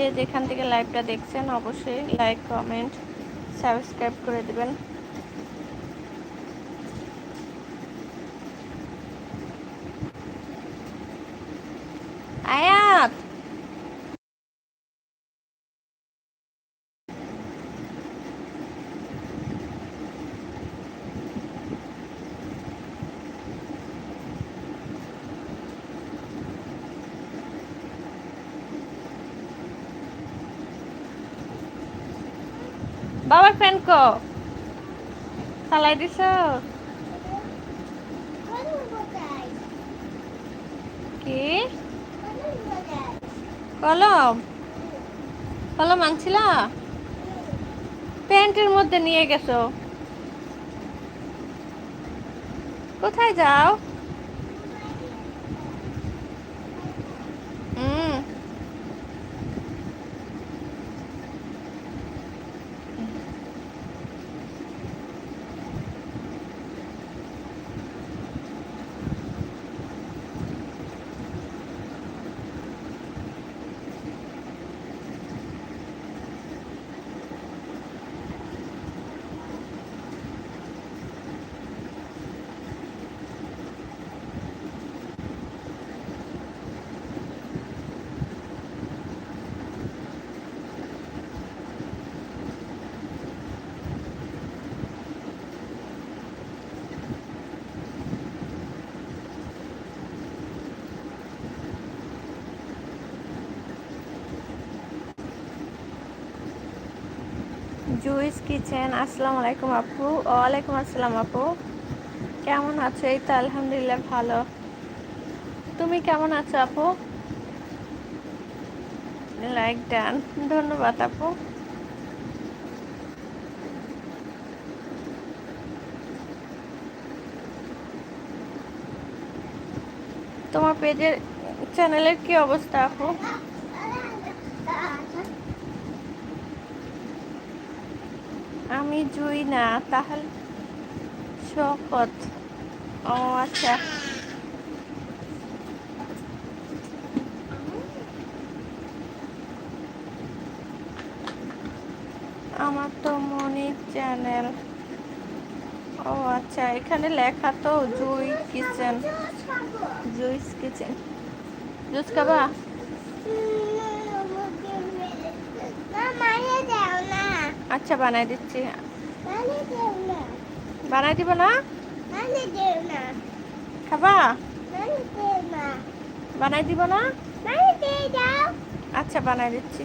যে যেখান থেকে লাইভটা দেখছেন অবশ্যই লাইক কমেন্ট সাবস্ক্রাইব করে দেবেন। বাবার ফ্যান কো? চালাই দিছ? কি? কলম? কলম আনছিলা? প্যান্টের মধ্যে নিয়ে গেছো। কোথায় যাও? জুইস কিচেন, আসসালামু আলাইকুম আপু। ওয়ালাইকুম আসসালাম আপু। কেমন আছো? এই তো আলহামদুলিল্লাহ ভালো। তুমি কেমন আছো আপু? লাইক ডান ধন্যবাদ আপু। তোমার পেজের চ্যানেলের কি অবস্থা আপু? আমি জুই না, তাহলে শপথ ও আচ্ছা। আমার তো মনির চ্যানেল। ও আচ্ছা এখানে লেখা তো Jui kitchen. Juice kitchen. Juice খাবা? আচ্ছা বানাই দিচ্ছি। বানাই দিব না? খাবা? বানাই দিব না? আচ্ছা বানাই দিচ্ছি।